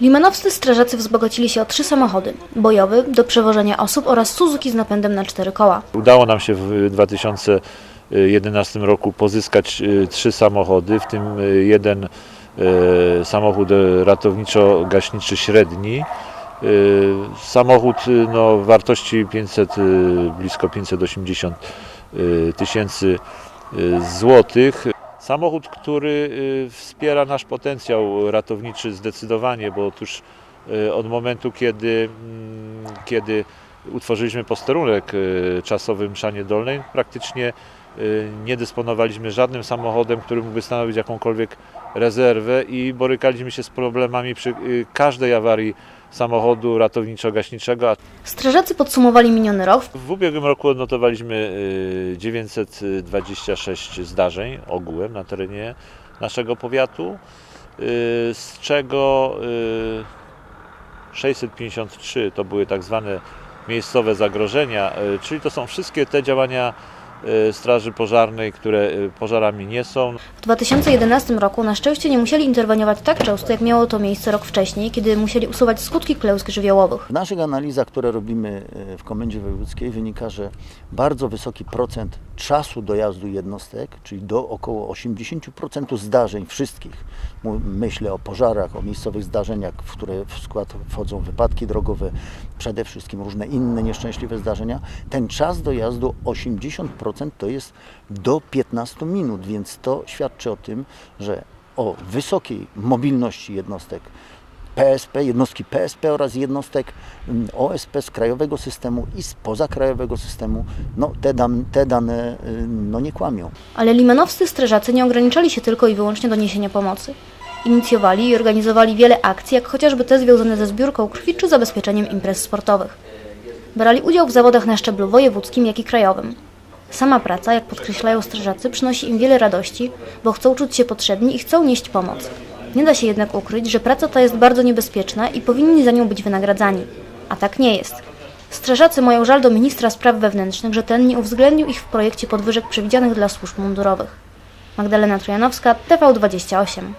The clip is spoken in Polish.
Limanowscy strażacy wzbogacili się o trzy samochody. Bojowy do przewożenia osób oraz Suzuki z napędem na cztery koła. Udało nam się w 2011 roku pozyskać e, trzy samochody, w tym e, jeden e, samochód ratowniczo-gaśniczy średni. Samochód no, wartości 500, e, blisko 580 e, tysięcy złotych. Samochód, który e, wspiera nasz potencjał ratowniczy zdecydowanie, bo otóż e, od momentu, kiedy, mm, kiedy utworzyliśmy posterunek e, czasowy w Mszanie Dolnej, praktycznie e, nie dysponowaliśmy żadnym samochodem, który mógłby stanowić jakąkolwiek rezerwę i borykaliśmy się z problemami przy e, każdej awarii samochodu ratowniczo-gaśniczego. Strażacy podsumowali miniony rok, W ubiegłym roku odnotowaliśmy e, 926 zdarzeń ogółem na terenie naszego powiatu, z czego e, 653 to były tak zwane miejscowe zagrożenia, e, czyli to są wszystkie te działania e, Straży Pożarnej, które e, pożarami nie są. W 2011 roku na szczęście nie musieli interweniować tak często, jak miało to miejsce rok wcześniej, kiedy musieli usuwać skutki klęsk żywiołowych. W naszych analizach, które robimy w Komendzie Wojewódzkiej wynika, że bardzo wysoki procent czasu dojazdu jednostek, czyli do około 80% zdarzeń wszystkich, myślę o pożarach, o miejscowych zdarzeniach, w które w skład wchodzą wypadki drogowe, przede wszystkim różne inne nieszczęśliwe zdarzenia, ten czas dojazdu 80% to jest do 15 minut, więc to świadczy o tym, że o wysokiej mobilności jednostek PSP, jednostki PSP oraz jednostek mm, OSP z krajowego systemu i z pozakrajowego systemu, no te, dan, te dane y, no, nie kłamią. Ale limanowscy strażacy nie ograniczali się tylko i wyłącznie do niesienia pomocy. Inicjowali i organizowali wiele akcji, jak chociażby te związane ze zbiórką krwi czy zabezpieczeniem imprez sportowych. Brali udział w zawodach na szczeblu wojewódzkim, jak i krajowym. Sama praca, jak podkreślają strażacy, przynosi im wiele radości, bo chcą czuć się potrzebni i chcą nieść pomoc. Nie da się jednak ukryć, że praca ta jest bardzo niebezpieczna i powinni za nią być wynagradzani. A tak nie jest. Strażacy mają żal do ministra spraw wewnętrznych, że ten nie uwzględnił ich w projekcie podwyżek przewidzianych dla służb mundurowych. Magdalena Trojanowska, TV28.